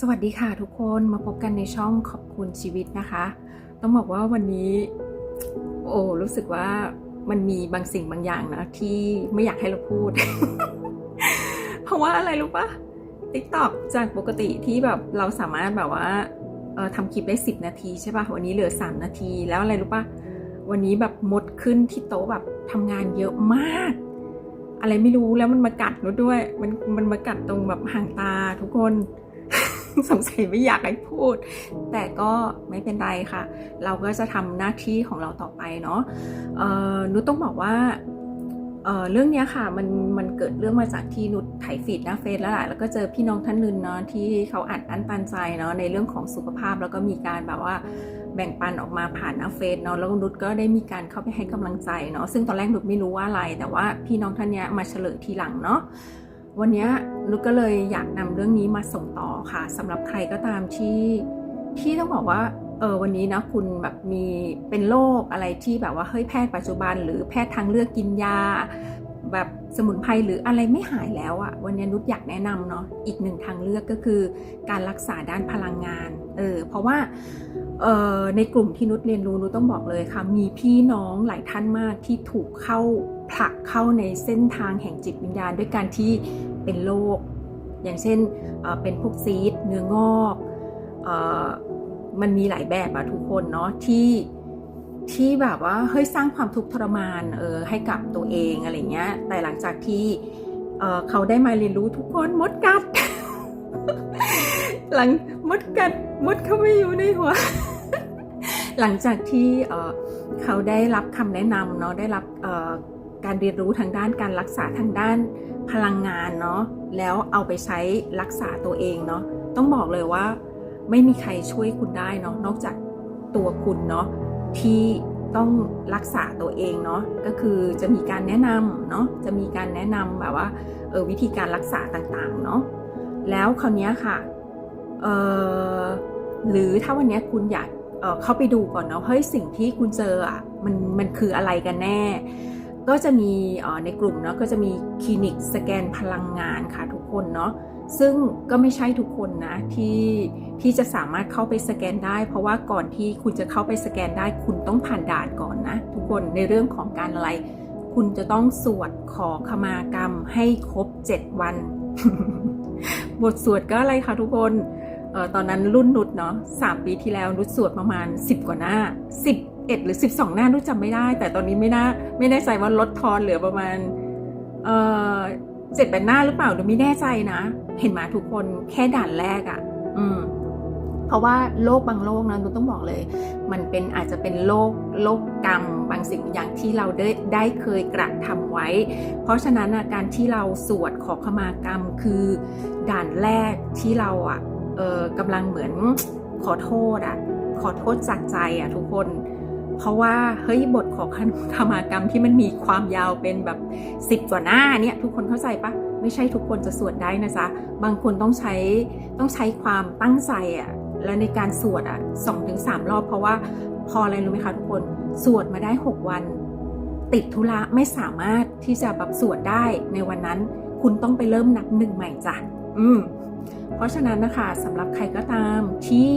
สวัสดีค่ะทุกคนมาพบกันในช่องขอบคุณชีวิตนะคะ ต้องบอกว่าวันนี้ โอ้รู้สึกว่ามันมีบางสิ่งบางอย่างนะที่ไม่อยากให้เราพูด เพราะว่าอะไรรู้ปะ TikTok จากปกติที่แบบเราสามารถแบบว่าทำคลิปได้ 10 นาทีใช่ปะวันนี้เหลือ 3 นาทีแล้วอะไรรู้ปะวันนี้แบบมดขึ้นที่โต๊ะแบบทำงานเยอะมาก อะไรไม่รู้แล้วมันมากัดนุดด้วย มันมันมากัดตรงแบบห่างตาทุกคน สงสัยไม่อยากให้พูด แต่ก็ไม่เป็นไรค่ะ เราก็จะทำหน้าที่ของเราต่อไปเนาะนุชต้องบอกว่าเเรื่องนี้ค่ะมันมันเกิดเรื่องมาจากที่นุชไถฟีดหน้าเฟซแล้วแหละแล้วก็เจอพี่น้องท่านนึงเนาะที่เขาอัดอั้นตันใจเนาะในเรื่องของสุขภาพแล้วก็มีการแบบว่าแบ่งปันออกมาผ่านหน้าเฟซเนาะแล้วนุชก็ได้มีการเข้าไปให้กำลังใจเนาะซึ่งตอนแรกนุชไม่รู้ว่าอะไร แต่ว่าพี่น้องท่านเนี้ยมาเฉลยทีหลังเนาะ วันนี้นุชก็เลยอยากนำเรื่องนี้มาส่งต่อค่ะสำหรับใครก็ตามที่ที่ต้องบอกว่าเออวันนี้นะคุณแบบมีเป็นโรคอะไรที่แบบว่าเฮ้ยแพทย์ปัจจุบัน หรือแพทย์ทางเลือกกินยา แบบสมุนไพรหรืออะไรไม่หายแล้วอะ่ะวันนี้นุชอยากแนะนำเนาะอีกหนึ่งทางเลือกก็คือ การรักษาด้านพลังงานเออเพราะว่า ในกลุ่มที่นุชเรียนรู้นุชต้องบอกเลยค่ะมีพี่น้องหลายท่านมากที่ถูกเข้าผลักเข้าในเส้นทางแห่งจิตวิญญาณ ด้วยการที่เป็นโรคอย่างเช่นเเป็นพวกซีดเนื้องอกออมันมีหลายแบบอะทุกคนเนาะที่ที่แบบว่าเฮ้ยสร้างความทุกข์ทรมานเออให้กับตัวเองอะไรเงี้ย แต่หลังจากที่เเขาได้มาเรียนรู้ทุกคนมดกัด หลังมดกัดมดเข้าไปอยู่ในหัว หลังจากที่เขาได้รับคำแนะนำเนาะได้รับการเรียนรู้ทางด้านการรักษาทางด้านพลังงานเนาะแล้วเอาไปใช้รักษาตัวเองเนาะต้องบอกเลยว่าไม่มีใครช่วยคุณได้เนาะนอกจากตัวคุณเนาะที่ต้องรักษาตัวเองเนาะก็คือจะมีการแนะนำเนาะจะมีการแนะนำแบบว่าเออวิธีการรักษาต่างๆเนาะแล้วคราวนี้ค่ะ หรือถ้าวันนี้คุณอยากเเข้าไปดูก่อนเนาะเฮ้ยสิ่งที่คุณเจออะมันมันคืออะไรกันแน่ ก็จะมีในกลุ่มเนาะก็จะมีคลินิกสแกนพลังงานค่ะทุกคนเนาะซึ่งก็ไม่ใช่ทุกคนนะที่ที่จะสามารถเข้าไปสแกนได้ เพราะว่าก่อนที่คุณจะเข้าไปสแกนได้ คุณต้องผ่านด่านก่อนนะ ทุกคนในเรื่องของการอะไร คุณจะต้องสวดขอขมากรรมให้ครบ 7 วัน บทสวดก็อะไรคะทุกคน ออตอนนั้นรุ่นนุชเนาะสามปีที่แล้วนุชสวดประมาณ 10 กว่าหน้า 11 หรือ 12 หน้านุชจำไม่ได้ แต่ตอนนี้ไม่น่าไม่แน่ใจว่าลดทอนเหลือประมาณเออเจ็ดแปดหน้าหรือเปล่าหนูไม่แน่ใจนะ เห็นมาทุกคนแค่ด่านแรกอะ่ะ อืม เพราะว่าโรคบางโรคนะหนูต้องบอกเลย มันเป็นอาจจะเป็นโรคโรคกรรมบางสิ่งอย่างที่เราได้ได้เคยกระทำไว้ เพราะฉะนั้นการที่เราสวดขอขมากรรมคือด่านแรกที่เราอะ เออกำลังเหมือนขอโทษอะขอโทษจากใจอะทุกคน เพราะว่าเฮ้ยบทของคมากรรมที่มันมีความยาวเป็นแบบสิบกว่าหน้าเนี่ยทุกคนเข้าใจปะไม่ใช่ทุกคนจะสวดได้นะจ๊ะบางคนต้องใช้ต้องใช้ความตั้งใจอะ่ะและในการสวดอะสองถึงสามรอบเพราะว่าพออะไรรู้ไหมคะทุกคน สวดมาได้ 6 วัน ติดธุระไม่สามารถที่จะแบบสวดได้ในวันนั้น คุณต้องไปเริ่มนับหนึ่งใหม่จ้ะ อืม เพราะฉะนั้นนะคะสำหรับใครก็ตามที่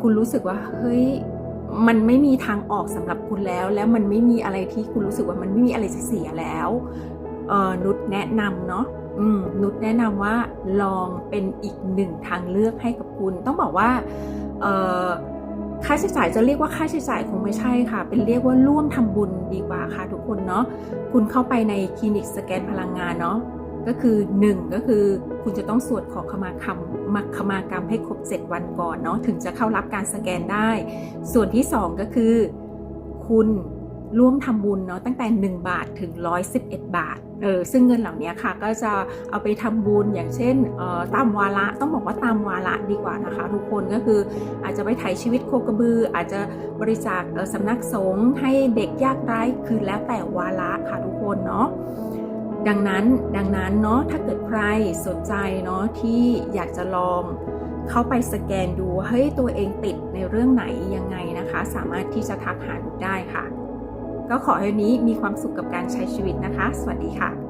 คุณรู้สึกว่าเฮ้ยมันไม่มีทางออกสำหรับคุณแล้ว แล้วมันไม่มีอะไรที่คุณรู้สึกว่ามันไม่มีอะไรจะเสียแล้วนุชแนะนำเนาะนุชแนะนำว่าลองเป็นอีกหนึ่งทางเลือกให้กับคุณ ต้องบอกว่าค่าใช้จ่ายจะเรียกว่าค่าใช้จ่ายคงไม่ใช่ค่ะ เป็นเรียกว่าร่วมทำบุญดีกว่าค่ะทุกคนเนาะคุณเข้าไปในคลินิกสแกนพลังงานเนาะ ก็คือ1ก็คือคุณจะต้องสวดขอขมาคำมักขมากรรมให้ครบ 7 วันก่อนเนาะถึงจะเข้ารับการสแกนได้ ส่วนที่ 2 ก็คือ คุณร่วมทำบุญเนาะตั้งแต่ 1 บาทถึง 111 บาทเออซึ่งเงินเหล่านี้ค่ะก็จะเอาไปทำบุญอย่างเช่นเอ่อตามวาระต้องบอกว่าตามวาระดีกว่านะคะ ทุกคนก็คืออาจจะไปถ่ายชีวิตโคกระบือ อาจจะบริจาคสำนักสงฆ์ให้เด็กยากไร้คือแล้วแต่วาระค่ะทุกคนเนาะ ดังนั้นดังนั้นเนาะถ้าเกิดใครสนใจเนาะที่อยากจะลองเข้าไปสแกนดูเฮ้ยตัวเองติดในเรื่องไหนยังไงนะคะ สามารถที่จะทักหาดูได้ค่ะ ก็ขอให้นี้มีความสุขกับการใช้ชีวิตนะคะ สวัสดีค่ะ